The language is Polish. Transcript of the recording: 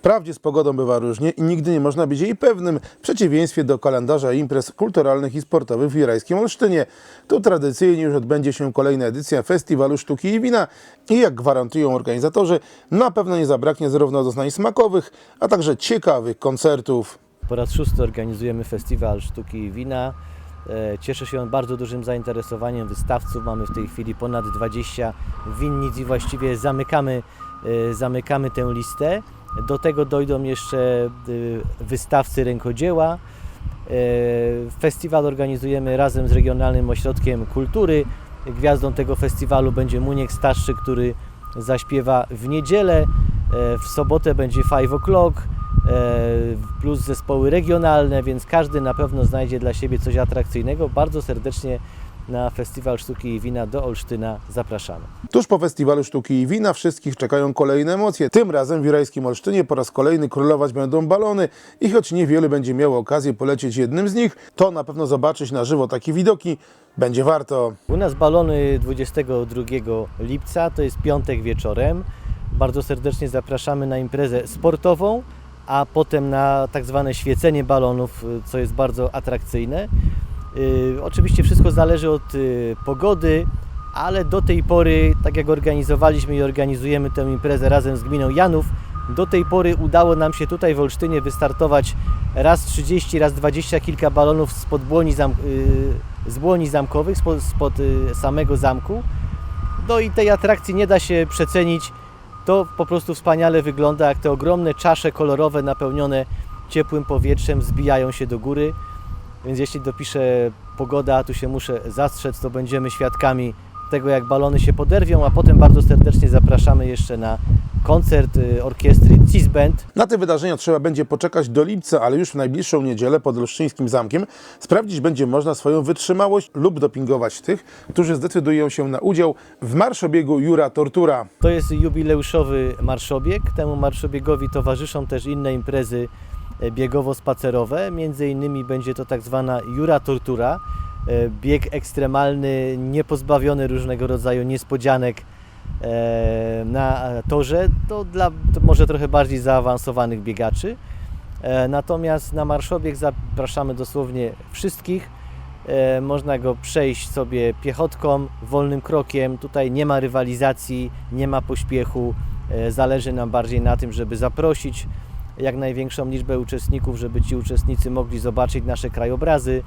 Wprawdzie z pogodą bywa różnie i nigdy nie można być jej pewnym, w przeciwieństwie do kalendarza imprez kulturalnych i sportowych w Jurajskim Olsztynie. Tu tradycyjnie już odbędzie się kolejna edycja Festiwalu Sztuki i Wina i jak gwarantują organizatorzy, na pewno nie zabraknie zarówno doznań smakowych, a także ciekawych koncertów. Po raz szósty organizujemy Festiwal Sztuki i Wina. E, Cieszy się on bardzo dużym zainteresowaniem wystawców. Mamy w tej chwili ponad 20 winnic i właściwie zamykamy, e, zamykamy tę listę. Do tego dojdą jeszcze e, wystawcy rękodzieła. E, Festiwal organizujemy razem z Regionalnym Ośrodkiem Kultury. Gwiazdą tego festiwalu będzie Muniek Starszy, który zaśpiewa w niedzielę. E, W sobotę będzie Five O'Clock, e, plus zespoły regionalne, więc każdy na pewno znajdzie dla siebie coś atrakcyjnego. Bardzo serdecznie na Festiwal Sztuki i Wina do Olsztyna zapraszamy. Tuż po Festiwalu Sztuki i Wina wszystkich czekają kolejne emocje. Tym razem w Jurajskim Olsztynie po raz kolejny królować będą balony i choć niewiele będzie miało okazję polecieć jednym z nich, to na pewno zobaczyć na żywo takie widoki będzie warto. U nas balony 22 lipca, to jest piątek wieczorem. Bardzo serdecznie zapraszamy na imprezę sportową, a potem na tak zwane świecenie balonów, co jest bardzo atrakcyjne. Y, Oczywiście wszystko zależy od y, pogody, ale do tej pory, tak jak organizowaliśmy i organizujemy tę imprezę razem z gminą Janów, do tej pory udało nam się tutaj w Olsztynie wystartować raz 30, raz 20 kilka balonów spod błoni, zam, y, z błoni zamkowych, spod, spod samego zamku. No i tej atrakcji nie da się przecenić. To po prostu wspaniale wygląda, jak te ogromne czasze kolorowe napełnione ciepłym powietrzem zbijają się do góry. Więc jeśli dopisze pogoda, a tu się muszę zastrzec, to będziemy świadkami tego, jak balony się poderwią, a potem bardzo serdecznie zapraszamy jeszcze na koncert y, orkiestry Cis Band. Na te wydarzenia trzeba będzie poczekać do lipca, ale już w najbliższą niedzielę pod Olsztyńskim Zamkiem sprawdzić będzie można swoją wytrzymałość lub dopingować tych, którzy zdecydują się na udział w marszobiegu Jura Tortura. To jest jubileuszowy marszobieg. Temu marszobiegowi towarzyszą też inne imprezy biegowo-spacerowe. Między innymi będzie to tak zwana Jura Tortura. e, Bieg ekstremalny, niepozbawiony różnego rodzaju niespodzianek e, na torze. To dla to może trochę bardziej zaawansowanych biegaczy. E, Natomiast na marszobieg zapraszamy dosłownie wszystkich. Można go przejść sobie piechotką, wolnym krokiem. Tutaj nie ma rywalizacji, nie ma pośpiechu. Zależy nam bardziej na tym, żeby zaprosić jak największą liczbę uczestników, żeby ci uczestnicy mogli zobaczyć nasze krajobrazy,